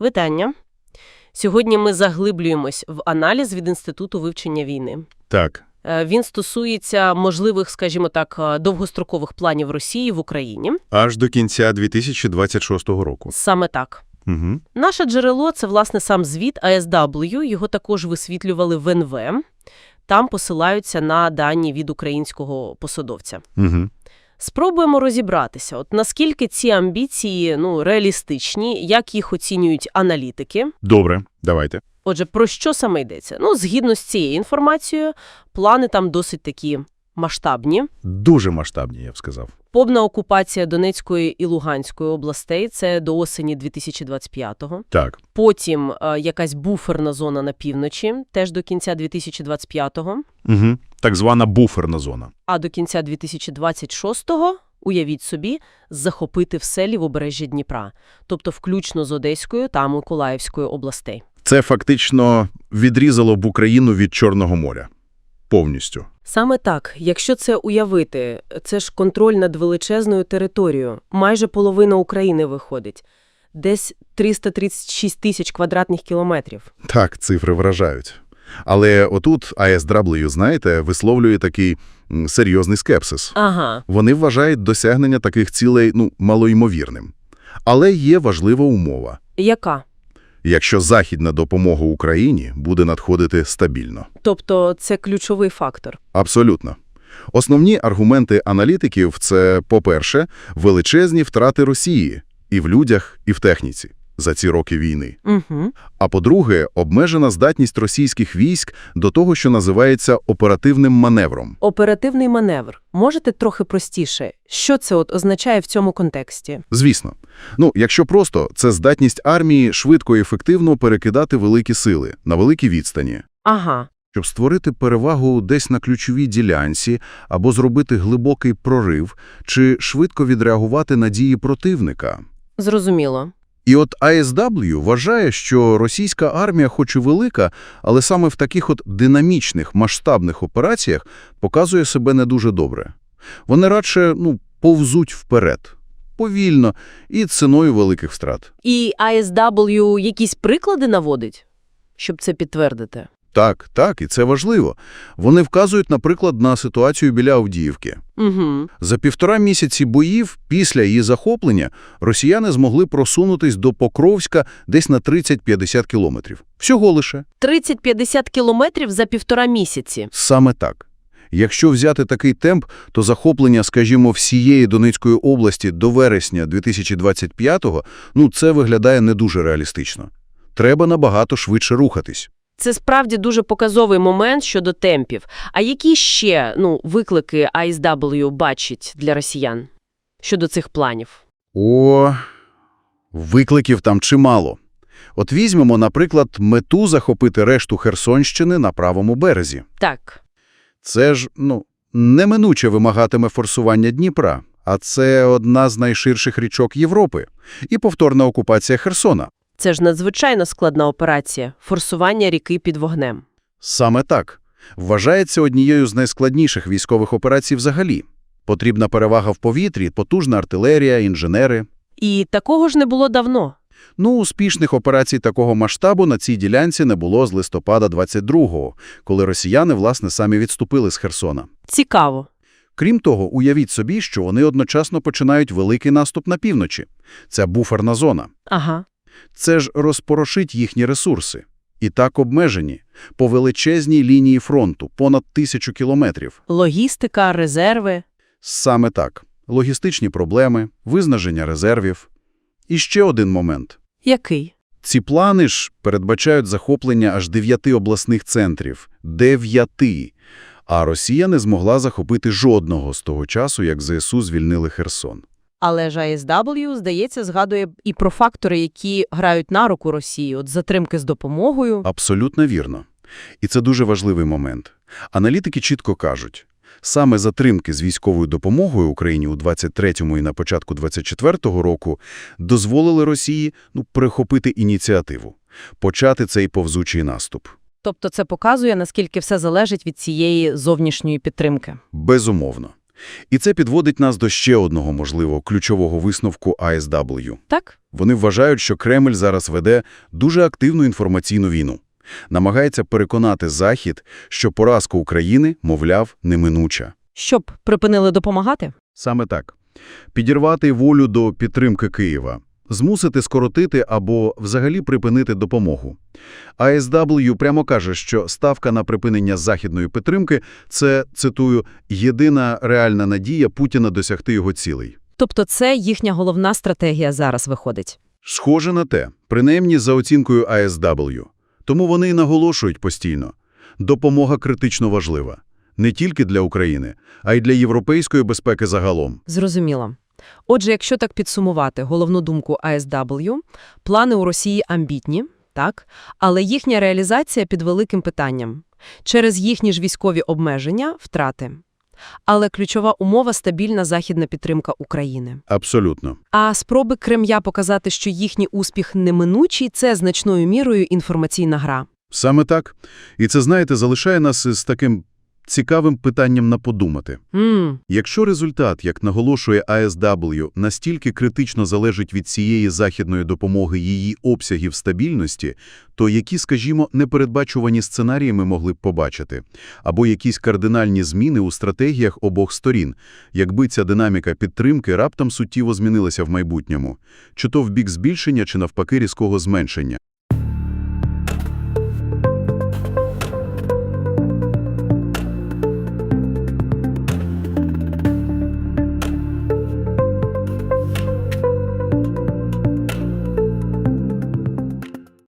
Вітання. Сьогодні ми заглиблюємось в аналіз від Інституту вивчення війни. Так, Е, Він стосується можливих, скажімо так, е, довгострокових планів Росії в Україні. аж до кінця 2026 року. Саме так. Угу. Наше джерело – це, власне, сам звіт ASW, його також висвітлювали в НВ. Там посилаються на дані від українського посадовця. Угу. Спробуємо розібратися, от наскільки ці амбіції ну, реалістичні, як їх оцінюють аналітики. Добре, давайте. Отже, про що саме йдеться? Ну, згідно з цією інформацією, плани там досить такі масштабні. Дуже масштабні, я б сказав. Повна окупація Донецької і Луганської областей – це до осені 2025-го. Так. Потім е, якась буферна зона на півночі, теж до кінця 2025-го. Угу. Так звана буферна зона. А до кінця 2026-го, уявіть собі, захопити все лівобережжя Дніпра, тобто включно з Одеською та Миколаївською областей. Це фактично відрізало б Україну від Чорного моря. Повністю. Саме так, якщо це уявити, це ж контроль над величезною територією. Майже половина України виходить. Десь 336 тисяч квадратних кілометрів. Так, цифри вражають. Але отут ASW, знаєте, висловлює такий серйозний скепсис. Ага, Вони вважають досягнення таких цілей ну, малоймовірним. Але є важлива умова. яка? Якщо західна допомога Україні буде надходити стабільно. Тобто це ключовий фактор. Абсолютно. Основні аргументи аналітиків – це, по-перше, величезні втрати Росії і в людях, і в техніці за ці роки війни. Угу. А по-друге, обмежена здатність російських військ до того, що називається оперативним маневром. Оперативний маневр. Можете трохи простіше? Що це от означає в цьому контексті? Звісно. Ну, якщо просто, це здатність армії швидко і ефективно перекидати великі сили на великій відстані, Ага, щоб створити перевагу десь на ключовій ділянці або зробити глибокий прорив, чи швидко відреагувати на дії противника. зрозуміло. І от ASW вважає, що російська армія хоч і велика, але саме в таких от динамічних, масштабних операціях показує себе не дуже добре. Вони радше, ну, повзуть вперед. Повільно і ціною великих втрат. І ASW якісь приклади наводить, щоб це підтвердити? Так, так, і це важливо. Вони вказують, наприклад, на ситуацію біля Авдіївки. Угу. За півтора місяці боїв після її захоплення росіяни змогли просунутись до Покровська десь на 30-50 кілометрів. Всього лише. 30-50 кілометрів за півтора місяці. Саме так. Якщо взяти такий темп, то захоплення, скажімо, всієї Донецької області до вересня 2025-го, ну, це виглядає не дуже реалістично. Треба набагато швидше рухатись. Це справді дуже показовий момент щодо темпів. А які ще ну, виклики ASW бачить для росіян щодо цих планів? О, викликів там чимало. От візьмемо, наприклад, мету захопити решту Херсонщини на правому березі. Так, Це ж, ну, неминуче вимагатиме форсування Дніпра, а це одна з найширших річок Європи. І повторна окупація Херсона. Це ж надзвичайно складна операція – форсування ріки під вогнем. Саме так. Вважається однією з найскладніших військових операцій взагалі. Потрібна перевага в повітрі, потужна артилерія, інженери. І такого ж не було давно. Ну, успішних операцій такого масштабу на цій ділянці не було з листопада 22-го, коли росіяни, власне, самі відступили з Херсона. Цікаво. Крім того, уявіть собі, що вони одночасно починають великий наступ на півночі. Це буферна зона. Ага. Це ж розпорошить їхні ресурси. І так обмежені. По величезній лінії фронту, понад тисячу кілометрів. Логістика, резерви. Саме так. Логістичні проблеми, виснаження резервів. І ще один момент. Який? Ці плани ж передбачають захоплення аж дев'яти обласних центрів. Дев'яти. А Росія не змогла захопити жодного з того часу, як ЗСУ звільнили Херсон. Але ж ASW, здається, згадує і про фактори, які грають на руку Росії, от затримки з допомогою. Абсолютно вірно. І це дуже важливий момент. Аналітики чітко кажуть, саме затримки з військовою допомогою Україні у 23-му і на початку 24-го року дозволили Росії ну, перехопити ініціативу, почати цей повзучий наступ. Тобто це показує, наскільки все залежить від цієї зовнішньої підтримки. Безумовно. І це підводить нас до ще одного, можливо, ключового висновку ASW. Так? Вони вважають, що Кремль зараз веде дуже активну інформаційну війну. Намагається переконати Захід, що поразка України, мовляв, неминуча. Щоб припинили допомагати? Саме так. Підірвати волю до підтримки Києва, змусити скоротити або взагалі припинити допомогу. АСW прямо каже, що ставка на припинення західної підтримки – це, цитую, «єдина реальна надія Путіна досягти його цілей». Тобто це їхня головна стратегія зараз виходить. Схоже на те, принаймні за оцінкою АСW. Тому вони і наголошують постійно. Допомога критично важлива. Не тільки для України, а й для європейської безпеки загалом. Зрозуміло. Отже, якщо так підсумувати головну думку АСW, плани у Росії амбітні, так, але їхня реалізація під великим питанням. Через їхні ж військові обмеження – втрати. Але ключова умова – стабільна західна підтримка України. Абсолютно. А спроби Кремля показати, що їхній успіх неминучий – це значною мірою інформаційна гра. Саме так. І це, знаєте, залишає нас з таким цікавим питанням на подумати. М, Якщо результат, як наголошує АСW, настільки критично залежить від цієї західної допомоги її обсягів стабільності, то які, скажімо, непередбачувані сценарії ми могли б побачити? Або якісь кардинальні зміни у стратегіях обох сторін, якби ця динаміка підтримки раптом суттєво змінилася в майбутньому? Чи то в бік збільшення, чи навпаки різкого зменшення?